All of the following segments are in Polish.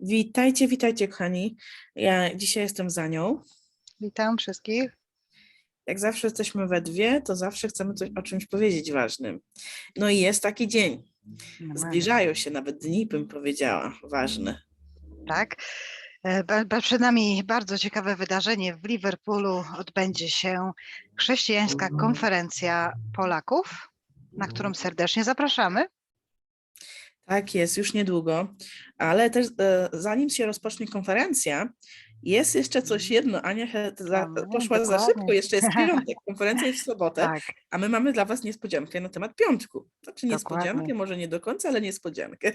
Witajcie, witajcie, kochani. Ja dzisiaj jestem za nią. Witam wszystkich. Jak zawsze jesteśmy we dwie, to zawsze chcemy coś o czymś powiedzieć ważnym. No i jest taki dzień. Zbliżają się nawet dni, bym powiedziała, ważne. Tak. E, Przed nami bardzo ciekawe wydarzenie. W Liverpoolu odbędzie się chrześcijańska konferencja Polaków, na którą serdecznie zapraszamy. Tak jest, już niedługo, ale też e, zanim się rozpocznie konferencja, jest jeszcze coś jedno. Ania za, poszła za szybko, jeszcze jest piątek, konferencja jest w sobotę, Tak, a my mamy dla Was niespodziankę na temat piątku. Znaczy niespodziankę, Dokładnie. może nie do końca, ale niespodziankę.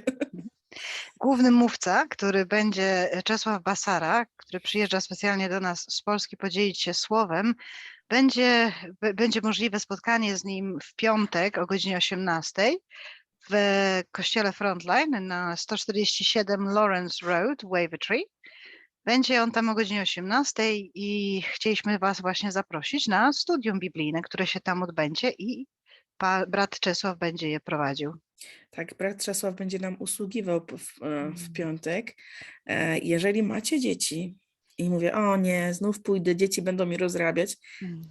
główny mówca, który będzie Czesław Basara, który przyjeżdża specjalnie do nas z Polski podzielić się słowem. Będzie, będzie możliwe spotkanie z nim w piątek o godzinie 18 w kościele Frontline na 147 Lawrence Road, Wavertree. Będzie on tam o godzinie 18 i chcieliśmy Was właśnie zaprosić na studium biblijne, które się tam odbędzie i brat Czesław będzie je prowadził. Tak, brat Czesław będzie nam usługiwał w, e, w piątek. E, Jeżeli macie dzieci i mówię, o nie, znów pójdę, dzieci będą mi rozrabiać,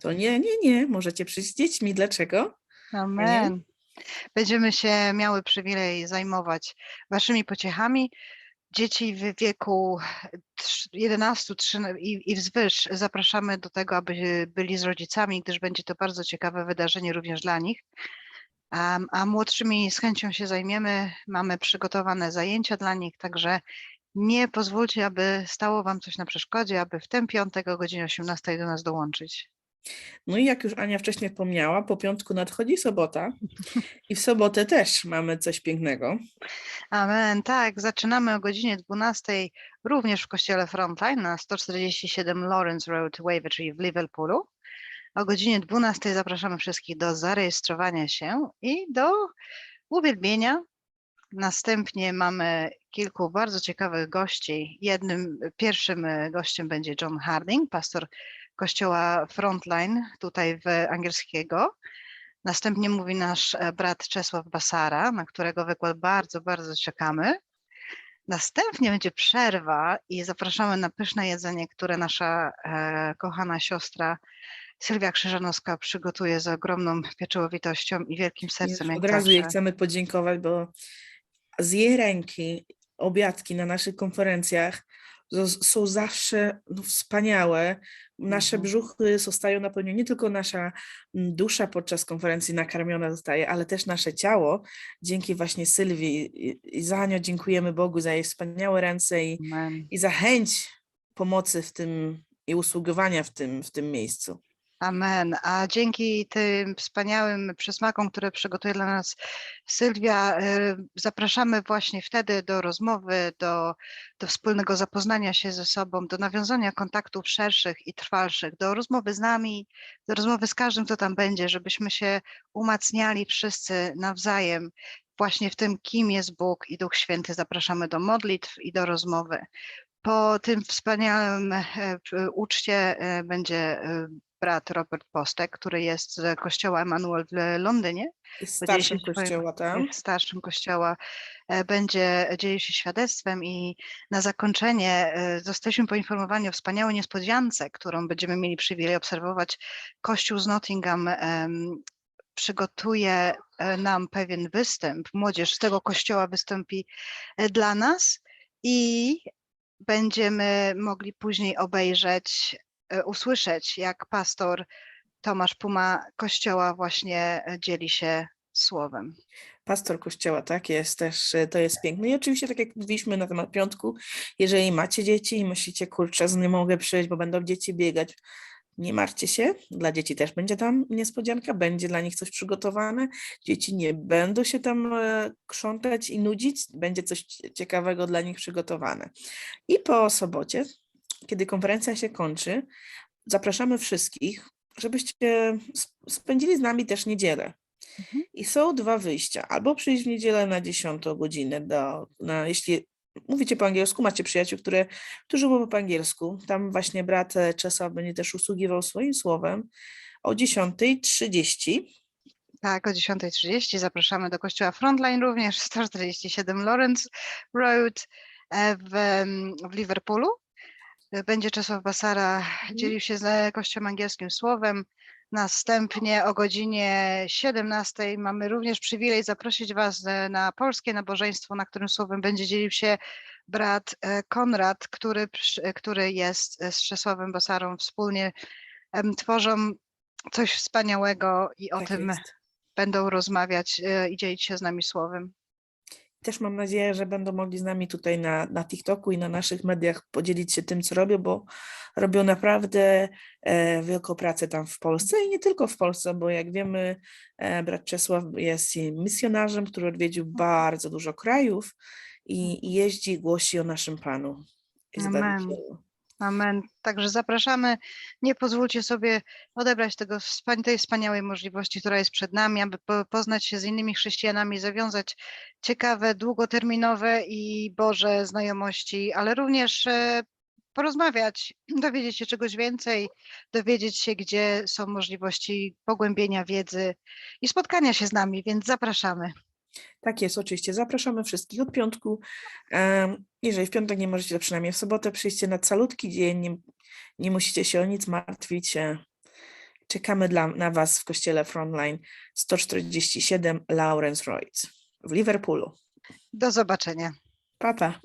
to nie, nie, nie, możecie przyjść z dziećmi. Dlaczego? Amen. Będziemy się miały przywilej zajmować waszymi pociechami. Dzieci w wieku trz- 11 trzyna- i, i wzwyż zapraszamy do tego, aby byli z rodzicami, gdyż będzie to bardzo ciekawe wydarzenie również dla nich. A, a młodszymi z chęcią się zajmiemy. Mamy przygotowane zajęcia dla nich, także nie pozwólcie, aby stało Wam coś na przeszkodzie, aby w ten piątek o godzinie 18 do nas dołączyć. No i jak już Ania wcześniej wspomniała, po piątku nadchodzi sobota i w sobotę też mamy coś pięknego. Amen. Tak, zaczynamy o godzinie 12 również w kościele Frontline na 147 Lawrence Road, Wavertree w Liverpoolu. O godzinie 12 zapraszamy wszystkich do zarejestrowania się i do uwielbienia. Następnie mamy kilku bardzo ciekawych gości. Jednym, pierwszym gościem będzie John Harding, pastor kościoła Frontline tutaj w angielskiego. Następnie mówi nasz e, brat Czesław Basara, na którego wykład bardzo, bardzo czekamy. Następnie będzie przerwa i zapraszamy na pyszne jedzenie, które nasza e, kochana siostra Sylwia Krzyżanowska przygotuje z ogromną pieczołowitością i wielkim Już sercem. jak od razu jej chcemy podziękować, bo z jej ręki obiadki na naszych konferencjach są zawsze no, wspaniałe. Nasze Mhm. brzuchy zostają napełnione, nie tylko nasza dusza podczas konferencji nakarmiona zostaje, ale też nasze ciało. Dzięki właśnie Sylwii i- i za nią dziękujemy Bogu za jej wspaniałe ręce i, Amen. i za chęć pomocy w tym i usługiwania w tym, w tym miejscu. Amen. A dzięki tym wspaniałym przysmakom, które przygotuje dla nas Sylwia, e, zapraszamy właśnie wtedy do rozmowy, do, do wspólnego zapoznania się ze sobą, do nawiązania kontaktów szerszych i trwalszych, do rozmowy z nami, do rozmowy z każdym, kto tam będzie, żebyśmy się umacniali wszyscy nawzajem właśnie w tym, kim jest Bóg i Duch Święty. Zapraszamy do modlitw i do rozmowy. Po tym wspaniałym e, uczcie e, będzie brat Robert Postek, który jest z kościoła Emanuel w Londynie, Jest się starszym kościoła tam. jest starszym kościoła, e, będzie dzielił się świadectwem i na zakończenie e, zostaliśmy poinformowani o wspaniałej niespodziance, którą będziemy mieli przywilej obserwować. Kościół z Nottingham przygotuje e, nam pewien występ. Młodzież z tego kościoła wystąpi e, dla nas i będziemy mogli później obejrzeć, e, usłyszeć, jak pastor Tomasz Puma kościoła właśnie e, dzieli się słowem. Pastor kościoła, tak jest też, e, to jest piękne. I oczywiście, tak jak mówiliśmy na temat piątku, jeżeli macie dzieci i myślicie, kurczę, z nie mogę przyjść, bo będą dzieci biegać, nie martwcie się, dla dzieci też będzie tam niespodzianka, będzie dla nich coś przygotowane. Dzieci nie będą się tam e, krzątać i nudzić, będzie coś cie- ciekawego dla nich przygotowane. I po sobocie, kiedy konferencja się kończy, zapraszamy wszystkich, żebyście sp- spędzili z nami też niedzielę. Mhm. I są dwa wyjścia. Albo przyjść w niedzielę na 10 godzinę, do, na, jeśli mówicie po angielsku, macie przyjaciół, które, którzy mówią po angielsku. Tam właśnie brat e, Czesław będzie też usługiwał swoim słowem o 10.30. Tak, o 10.30 zapraszamy do kościoła Frontline również, 147 Lawrence Road. e, w, w Liverpoolu. Będzie Czesław Basara dzielił się z Kościołem Angielskim Słowem. Następnie o godzinie 17 mamy również przywilej zaprosić Was e, na polskie nabożeństwo, na którym słowem będzie dzielił się brat e, Konrad, który, e, który jest z Czesławem Basarą. Wspólnie tworzą coś wspaniałego i o Tak tym jest. będą rozmawiać i dzielić się z nami słowem. Też mam nadzieję, że będą mogli z nami tutaj na, na TikToku i na naszych mediach podzielić się tym, co robią, bo robią naprawdę e, wielką pracę tam w Polsce i nie tylko w Polsce, bo jak wiemy, e, brat Czesław jest misjonarzem, który odwiedził bardzo dużo krajów i, i jeździ i głosi o naszym Panu. Amen. Amen. Także zapraszamy. Nie pozwólcie sobie odebrać tego, tej wspaniałej możliwości, która jest przed nami, aby po, poznać się z innymi chrześcijanami, zawiązać ciekawe, długoterminowe i Boże znajomości, ale również e, porozmawiać, dowiedzieć się czegoś więcej, dowiedzieć się, gdzie są możliwości pogłębienia wiedzy i spotkania się z nami, więc zapraszamy. Tak jest, oczywiście. Zapraszamy wszystkich od piątku. Jeżeli w piątek nie możecie, to przynajmniej w sobotę przyjście na calutki dzień. Nie, nie musicie się o nic martwić. e, Czekamy dla, na Was w kościele Frontline 147 Lawrence Road w Liverpoolu. Do zobaczenia. Pa, pa.